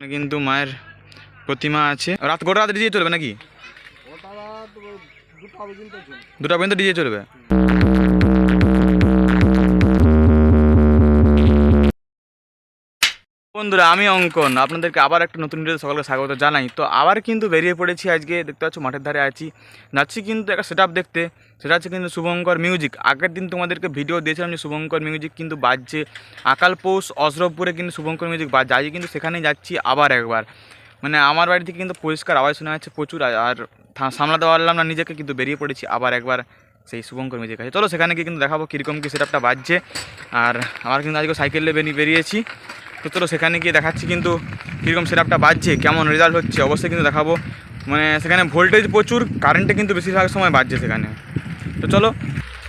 কিন্তু মায়ের প্রতিমা আছে। রাত গোটা রাত ডিজে চলবে নাকি? দুটা পর্যন্ত চলবে। বন্ধুরা, আমি অঙ্কন। আপনাদেরকে আবার একটা নতুন ভিডিও সকলকে স্বাগত জানাই। তো আবার কিন্তু বেরিয়ে পড়েছি আজকে, দেখতে পাচ্ছ মাঠের ধারে আছি। যাচ্ছি কিন্তু একটা সেট দেখতে। সেটা হচ্ছে কিন্তু শুভঙ্কর মিউজিক আগের দিন তোমাদেরকে ভিডিও দিয়েছিলাম যে শুভঙ্কর মিউজিক কিন্তু বাজছে। আকাল পৌষ অসরবপুরে কিন্তু শুভঙ্কর মিউজিক বাজছে। আজকে কিন্তু সেখানেই যাচ্ছি আবার একবার। মানে আমার বাড়ি থেকে কিন্তু পরিষ্কার আওয়াজ শোনা যাচ্ছে প্রচুর, আর- সামলাতে পারলাম না, নিজেকে কিন্তু বেরিয়ে পড়েছি আবার একবার সেই শুভঙ্কর মিউজিক কাছে। চলো সেখানে গিয়ে কিন্তু দেখাবো কীরকম কী সেটআপটা বাজছে। আর আমার কিন্তু আজকে সাইকেলে বেরিয়ে বেরিয়েছি। তো চলো সেখানে গিয়ে দেখাচ্ছি কিন্তু কীরকম সেটআপটা বাজছে, কেমন রেজাল্ট হচ্ছে, অবশ্যই কিন্তু দেখাবো। মানে সেখানে ভোল্টেজ প্রচুর কারেন্টে কিন্তু বেশিরভাগ সময় বাজছে সেখানে। তো চলো,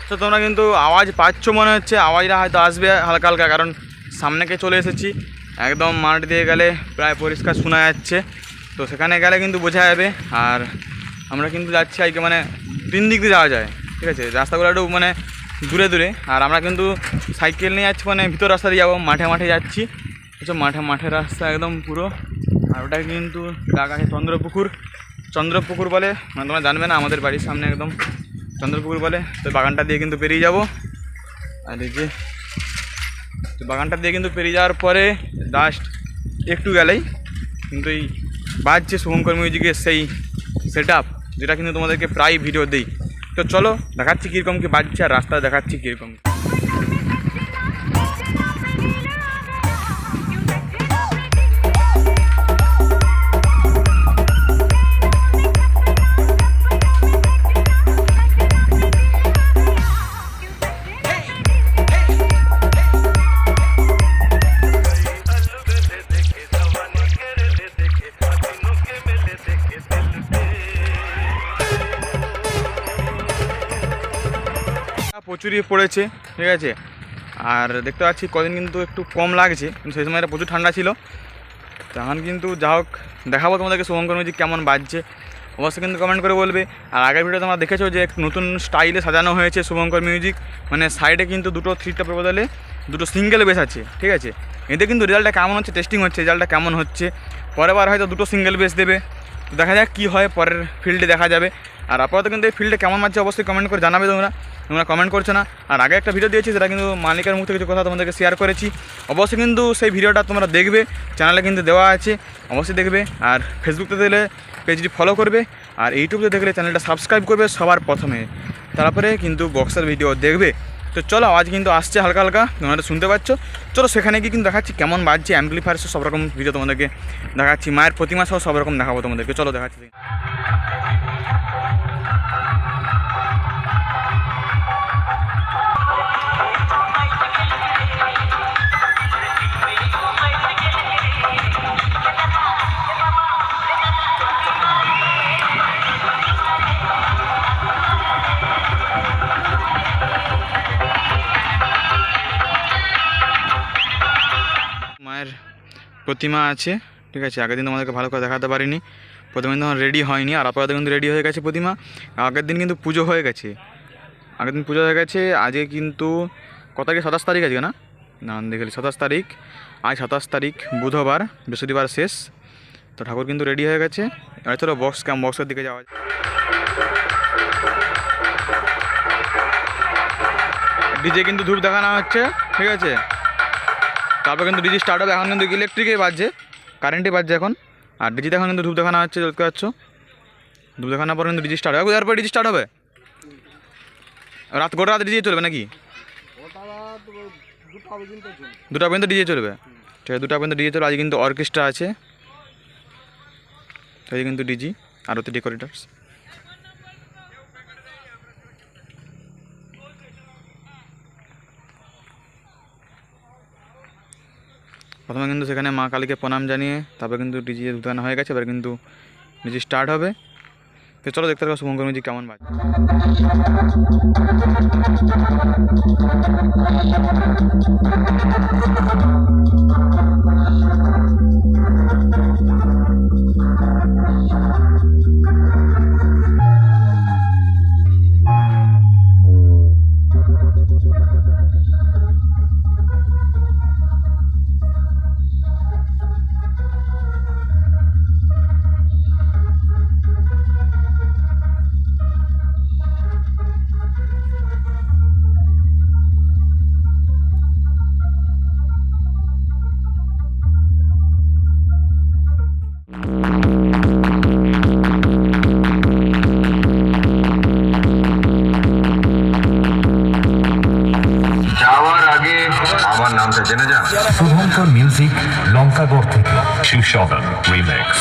তো তোমরা কিন্তু আওয়াজ পাচ্ছ মনে হচ্ছে, আওয়াজটা হয়তো আসবে হালকা হালকা, কারণ সামনেকে চলে এসেছি। একদম মাঠ দিয়ে গেলে প্রায় পরিষ্কার শোনা যাচ্ছে। তো সেখানে গেলে কিন্তু বোঝা যাবে, আর আমরা কিন্তু যাচ্ছি আজকে মানে তিন দিক দিয়ে যাওয়া যায়, ঠিক আছে? রাস্তাগুলো একটু মানে দূরে দূরে, আর আমরা কিন্তু সাইকেল নিয়ে যাচ্ছি মানে ভিতর রাস্তা দিয়ে যাব, মাঠে মাঠে যাচ্ছি। হচ্ছে মাঠে মাঠের রাস্তা একদম পুরো। আর ওটা কিন্তু ডাক আছে চন্দ্রপুকুর। চন্দ্রপুকুর বলে মানে তোমরা জানবে না, আমাদের বাড়ির সামনে একদম চন্দ্রপুকুর বলে। তো বাগানটা দিয়ে কিন্তু পেরিয়ে যাব। আর এই যে, তো বাগানটা দিয়ে কিন্তু পেরিয়ে যাওয়ার পরে লাস্ট একটু গেলেই কিন্তু এই বাজছে শুভঙ্কর মিউজিকের সেই সেট আপ যেটা কিন্তু তোমাদেরকে প্রায় ভিডিও দিই। তো চলো, দেখাচ্ছি কীরকম কি বাজছে আর রাস্তা দেখাচ্ছি কীরকম প্রচুরই পড়েছে, ঠিক আছে? আর দেখতে পাচ্ছি কদিন কিন্তু একটু কম লাগছে, কিন্তু সেই সময়টা প্রচুর ঠান্ডা ছিল। তখন কিন্তু যা হোক, দেখাবো তোমাদেরকে শুভঙ্কর মিউজিক কেমন বাজছে। অবশ্যই কিন্তু কমেন্ট করে বলবে। আর আগের ভিডিও তোমরা দেখেছ যে নতুন স্টাইলে সাজানো হয়েছে শুভঙ্কর মিউজিক মানে সাইডে কিন্তু দুটো থ্রি টপের বদলে দুটো সিঙ্গেল বেস আছে, ঠিক আছে? এতে কিন্তু রেজাল্টটা কেমন হচ্ছে টেস্টিং হচ্ছে রেজাল্টটা কেমন হচ্ছে? পরের বার হয়তো দুটো সিঙ্গেল বেস দেবে। তো দেখা যাক কী হয় পরের ফিল্ডে দেখা যাবে। আর আপাতত কিন্তু এই ফিল্ডে কেমন মারছে অবশ্যই কমেন্ট করে জানাবে তোমরা। তোমরা কমেন্ট করছ না। আর আগে একটা ভিডিও দিয়েছি, সেটা কিন্তু মালিকের মুখ থেকে কিছু কথা তোমাদেরকে শেয়ার করেছি। অবশ্যই কিন্তু সেই ভিডিওটা তোমরা দেখবে চ্যানেলে কিন্তু দেওয়া আছে, অবশ্যই দেখবে। আর ফেসবুকতে দিলে পেজটি ফলো করবে, আর ইউটিউবে দেখলে চ্যানেলটা সাবস্ক্রাইব করবে সবার প্রথমে। তারপরে কিন্তু বক্সের ভিডিও দেখবে। তো চলো, আওয়াজ কিন্তু আসছে হালকা হালকা, তোমরা শুনতে পাচ্ছ। চলো, সেখানে গিয়ে কিন্তু দেখাচ্ছি কেমন বাজছে অ্যাম্পলিফায়ার সব রকম ভিডিও তোমাদেরকে দেখাচ্ছি। মায়ের প্রতিমা সহ সব রকম দেখাবো তোমাদেরকে। চলো, দেখাচ্ছি। প্রতিমা আছে, ঠিক আছে? আগের দিন তোমাদেরকে ভালো করে দেখাতে পারিনি। প্রথমে তখন রেডি হয়নি, আর আপাতত কিন্তু রেডি হয়ে গেছে প্রতিমা। আগের দিন কিন্তু পুজো হয়ে গেছে। আগের দিন পুজো হয়ে গেছে, আজকে কিন্তু কত তারিখ? সাতাশ তারিখ আজকে না? না দেখলি সাতাশ তারিখ। আজ সাতাশ তারিখ, বুধবার, বৃহস্পতিবার শেষ। তো ঠাকুর কিন্তু রেডি হয়ে গেছে। আর চলো বক্স ক্যাম বক্সের দিকে যাওয়া। ডিজে কিন্তু ধূপ দেখানো হচ্ছে, ঠিক আছে? তারপর কিন্তু ডিজি স্টার্ট হবে এখন কিন্তু ইলেকট্রিকে বাজছে কারেন্টই বাজছে এখন। আর ডিজিতে এখন কিন্তু ধূপ দেখানো হচ্ছে, দেখতে পাচ্ছ। ধূপ দেখানোর পর কিন্তু ডিজি স্টার্ট হবে তারপর ডিজি স্টার্ট হবে রাত গোটা রাত ডিজি চলবে নাকি? দুটো পর্যন্ত ডিজে চলবে। ঠিক আছে, দুটা পর্যন্ত ডিজে চলবে। আজ কিন্তু অর্কেস্ট্রা আছে। এই কিন্তু ডিজি, আর ওতে ডেকোরেটার্স প্রথমে কিন্তু সেখানে মা কালীকে প্রণাম জানিয়ে তারপরে কিন্তু ডিজি উদ্যান হয়ে গেছে, এবার কিন্তু ডিজি স্টার্ট হবে তো চলো দেখতে পাবো শুভঙ্কর মিউজিক কেমন বাজে তার নামটা জেনে যান। শুভঙ্কর মিউজিক লঙ্কাগড় থেকে। শিবশবন রিমিক্স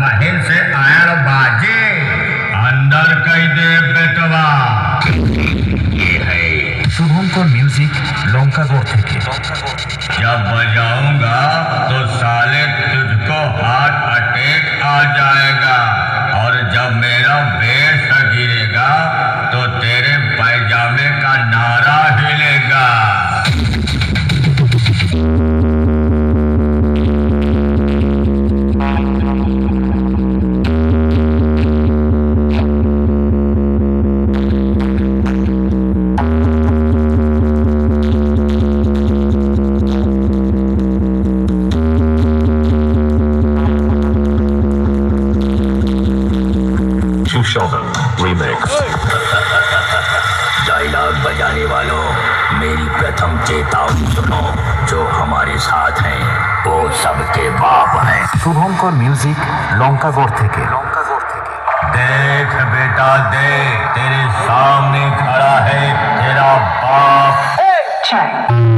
बहन से आयल बाजे। अंदर कई दे बेटवा ये है। शुभम को म्यूज़िक लौंका गो थे। जब बजाऊँगा तो साले तुझको हार्ट अटैक आ जाएगा। Shushovan Remix. डायलॉग बजाने वालों मेरी प्रथम चेतावनी सुनो जो हमारे साथ हैं वो सबके बाप हैं শুভঙ্কর মিউজিক লঙ্কাগড় থেকে লঙ্কাগড় থেকে देख बेटा देख तेरे सामने खड़ा है तेरा बाप check.